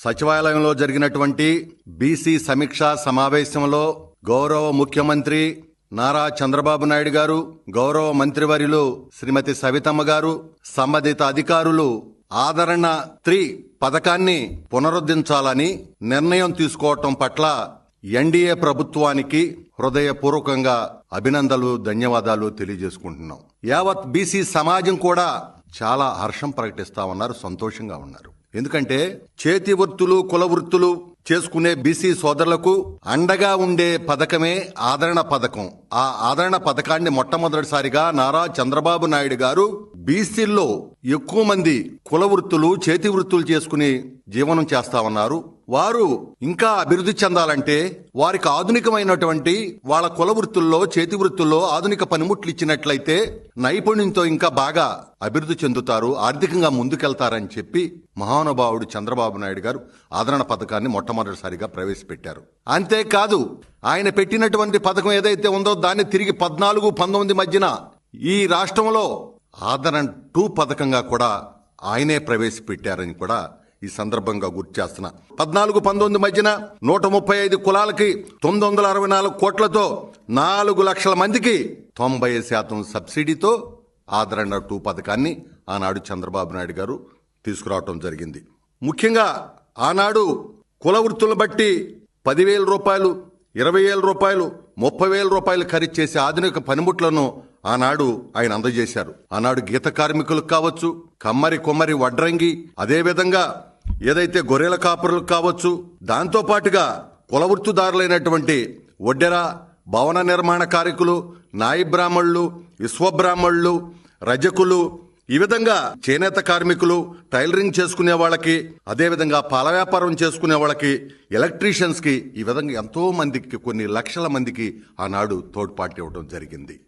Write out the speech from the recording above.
సచివాలయంలో జరిగినటువంటి బీసీ సమీక్షా సమావేశంలో గౌరవ ముఖ్యమంత్రి నారా చంద్రబాబు నాయుడు గారు గౌరవ మంత్రివర్యులు శ్రీమతి సవితమ్మ గారు సంబంధిత అధికారులు ఆదరణ త్రీ పథకాన్ని పునరుద్ధరించాలని నిర్ణయం తీసుకోవటం పట్ల ఎన్డీఏ ప్రభుత్వానికి హృదయపూర్వకంగా అభినందనలు ధన్యవాదాలు తెలియజేసుకుంటున్నాం. యావత్ బీసీ సమాజం కూడా చాలా హర్షం ప్రకటిస్తా ఉన్నారు సంతోషంగా ఉన్నారు. ఎందుకంటే చేతి వృత్తులు కుల వృత్తులు చేసుకునే బీసీ సోదరులకు అండగా ఉండే పథకమే ఆదరణ పథకం. ఆ ఆదరణ పథకాన్ని మొట్టమొదటిసారిగా నారా చంద్రబాబు నాయుడు గారు బీసీల్లో ఎక్కువ మంది కుల వృత్తులు చేతి వృత్తులు చేసుకుని జీవనం చేస్తా ఉన్నారు. వారు ఇంకా అభివృద్ధి చెందాలంటే వారికి ఆధునికమైనటువంటి వాళ్ళ కుల వృత్తుల్లో చేతి వృత్తుల్లో ఆధునిక పనిముట్లు ఇచ్చినట్లయితే నైపుణ్యంతో ఇంకా బాగా అభివృద్ధి చెందుతారు ఆర్థికంగా ముందుకెళ్తారని చెప్పి మహానుభావుడు చంద్రబాబు నాయుడు గారు ఆదరణ పథకాన్ని మొట్టమొదటిసారిగా ప్రవేశపెట్టారు. అంతేకాదు ఆయన పెట్టినటువంటి పథకం ఏదైతే ఉందో దాన్ని తిరిగి పద్నాలుగు పంతొమ్మిది మధ్యన ఈ రాష్ట్రంలో ఆదరణ టూ పథకంగా కూడా ఆయనే ప్రవేశపెట్టారని కూడా ఈ సందర్భంగా గుర్తు చేస్తున్నా. పద్నాలుగు పంతొమ్మిది మధ్యన నూట ముప్పై ఐదు కులాలకి తొమ్మిది వందల అరవై నాలుగు కోట్లతో నాలుగు లక్షల మందికి తొంభై శాతం సబ్సిడీతో ఆదరణ టూ పథకాన్ని ఆనాడు చంద్రబాబు నాయుడు గారు తీసుకురావటం జరిగింది. ముఖ్యంగా ఆనాడు కుల వృత్తులను బట్టి పదివేల రూపాయలు ఇరవై వేల రూపాయలు ముప్పై వేల రూపాయలు ఖరీదు చేసే ఆధునిక పనిముట్లను ఆనాడు ఆయన అందజేశారు. ఆనాడు గీత కార్మికులకు కావచ్చు కమ్మరి కొమ్మరి వడ్రంగి అదేవిధంగా ఏదైతే గొర్రెల కాపురులకు కావచ్చు దాంతో పాటుగా ఒడ్డెర భవన నిర్మాణ కార్మికులు నాయి బ్రాహ్మణులు విశ్వబ్రాహ్మణులు రజకులు ఈ విధంగా చేనేత కార్మికులు టైలరింగ్ చేసుకునే వాళ్ళకి అదేవిధంగా పాల వ్యాపారం చేసుకునే వాళ్ళకి ఎలక్ట్రీషియన్స్కి ఈ విధంగా ఎంతో మందికి కొన్ని లక్షల మందికి ఆనాడు తోడ్పాటు ఇవ్వడం జరిగింది.